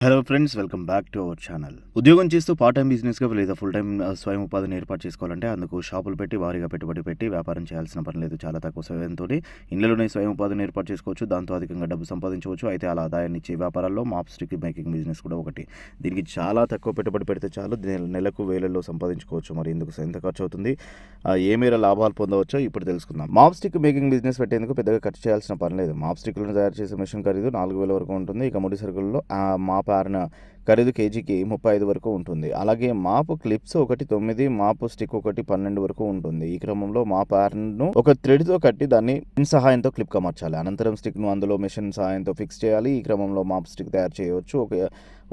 Hello friends welcome back to our channel ఉద్యోగం చేస్తూ part time బిజినెస్గా లేదా ఫుల్ టైం uh, స్వయం ఉపాధిని ఏర్పాటు చేసుకోవాలంటే అందుకు షాపులు పెట్టి భారీగా పెట్టుబడి పెట్టి వ్యాపారం చేయాల్సిన పని లేదు. చాలా తక్కువ సమయంతో ఇళ్ళలోనే స్వయం ఉపాధిని ఏర్పాటు చేసుకోవచ్చు. దాంతో అధికంగా డబ్బు సంపాదించవచ్చు. అయితే అలా ఆదాయాన్ని ఇచ్చే వ్యాపారాల్లో మాప్ స్టిక్ మేకింగ్ బిజినెస్ కూడా ఒకటి. దీనికి చాలా తక్కువ పెట్టుబడి పెడితే చాలు. నెలకు వేలల్లో సంపాదించుకోవచ్చు. మరి ఇందుకు ఎంత ఖర్చు అవుతుంది? ఏ మేర లాభాలు పొందవచ్చో ఇప్పుడు తెలుసుకుందాం. మాప్ స్టిక్ మేకింగ్ బిజినెస్ పెట్టేందుకు పెద్దగా ఖర్చు చేయాల్సిన పని లేదు. మాప్ స్టిక్లను తయారు చేసే మిషన్ ఖరీదు నాలుగు వేల వరకు ఉంటుంది. ఇక ముడి సరుకుల్లో మాప్ ఆరిన ఖరీదు కేజీకి ముప్పై ఐదు వరకు ఉంటుంది. అలాగే మాపు క్లిప్స్ ఒకటి తొమ్మిది మాపు స్టిక్ ఒకటి పన్నెండు వరకు ఉంటుంది. ఈ క్రమంలో మా ఆర్ను ఒక థ్రెడ్తో కట్టి దాన్ని పిన్ సహాయంతో క్లిప్ అమర్చాలి అనంతరం స్టిక్ను అందులో మెషిన్ సహాయంతో ఫిక్స్ చేయాలి. ఈ క్రమంలో మాప్ స్టిక్ తయారు చేయవచ్చు. ఒక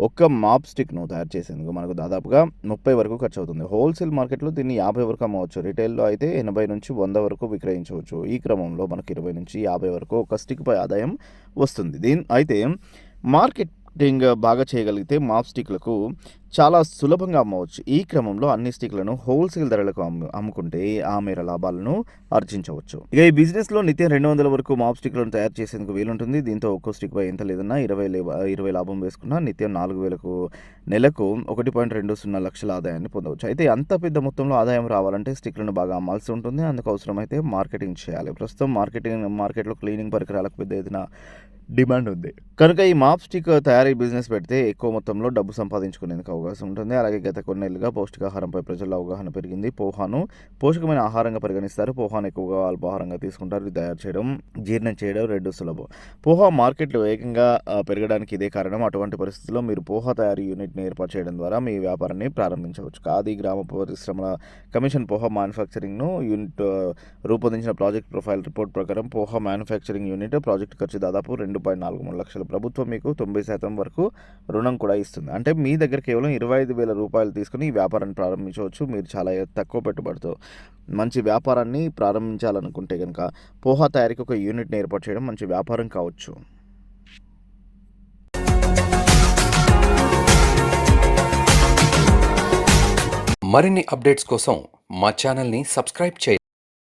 ఒక్క మాప్ స్టిక్ను తయారు చేసేందుకు మనకు దాదాపుగా ముప్పై వరకు ఖర్చు అవుతుంది హోల్సేల్ మార్కెట్లో దీన్ని యాభై వరకు అమ్మవచ్చు. రిటైల్లో అయితే ఎనభై నుంచి వంద వరకు విక్రయించవచ్చు. ఈ క్రమంలో మనకు ఇరవై నుంచి యాభై వరకు ఒక స్టిక్పై ఆదాయం వస్తుంది. దీని అయితే మార్కెట్ బాగా చేయగలిగితే మాప్ స్టిక్లకు చాలా సులభంగా అమ్మవచ్చు. ఈ క్రమంలో అన్ని స్టిక్లను హోల్సేల్ ధరలకు అమ్ము అమ్ముకుంటే ఆ మేర లాభాలను ఆర్జించవచ్చు. ఇక ఈ బిజినెస్లో నిత్యం రెండు వందల వరకు మాప్ స్టిక్లను తయారు చేసేందుకు వీలుంటుంది. దీంతో ఒక్కో స్టిక్ పై ఎంత లేదన్నా ఇరవై ఇరవై లాభం వేసుకున్నా నిత్యం నాలుగు వేలకు నెలకు ఒకటి పాయింట్ రెండు సున్నా లక్షల ఆదాయాన్ని పొందవచ్చు. అయితే అంత పెద్ద మొత్తంలో ఆదాయం రావాలంటే స్టిక్లను బాగా అమ్మాల్సి ఉంటుంది. అందుకు అవసరమైతే మార్కెటింగ్ చేయాలి. ప్రస్తుతం మార్కెటింగ్ మార్కెట్లో క్లీనింగ్ పరికరాలకు పెద్ద ఎత్తున డిమాండ్ ఉంది. కనుక ఈ మాప్ స్టిక్ తయారీ బిజినెస్ పెడితే ఎక్కువ మొత్తంలో డబ్బు సంపాదించుకునేందుకు అవకాశం ఉంటుంది. అలాగే గత కొన్నేళ్ళుగా పౌష్టికాహారంపై ప్రజల్లో అవగాహన పెరిగింది. పోహాను పోషకమైన ఆహారంగా పరిగణిస్తారు. పోహాను ఎక్కువగా అల్పాహారంగా తీసుకుంటారు. ఇది తయారు చేయడం జీర్ణం చేయడం రెండు సులభం. పోహా మార్కెట్లు వేగంగా పెరగడానికి ఇదే కారణం. అటువంటి పరిస్థితుల్లో మీరు పోహా తయారీ యూనిట్ని ఏర్పాటు చేయడం ద్వారా మీ వ్యాపారాన్ని ప్రారంభించవచ్చు. ఖాదీ గ్రామ పరిశ్రమల కమిషన్ పోహా మ్యానుఫ్యాక్చరింగ్ను యూనిట్ రూపొందించిన ప్రాజెక్ట్ ప్రొఫైల్ రిపోర్ట్ ప్రకారం పోహా మ్యానుఫ్యాక్చరింగ్ యూనిట్ ప్రాజెక్ట్ ఖర్చు దాదాపు రెండు పాయింట్ నాలుగు మూడు లక్షలు ప్రభుత్వం మీకు తొంభై శాతం వరకు రుణం కూడా ఇస్తుంది. అంటే మీ దగ్గర కేవలం కేవలం ఇరవై ఐదు వేల రూపాయలు తీసుకుని ఈ వ్యాపారాన్ని ప్రారంభించవచ్చు. మీరు చాలా తక్కువ పెట్టుబడితో మంచి వ్యాపారాన్ని ప్రారంభించాలనుకుంటే కనుక పోహా తయారీకి ఒక యూనిట్ని ఏర్పాటు చేయడం మంచి వ్యాపారం కావచ్చు. మరిన్ని అప్డేట్స్ కోసం మా ఛానల్ని సబ్స్క్రైబ్ చేయండి.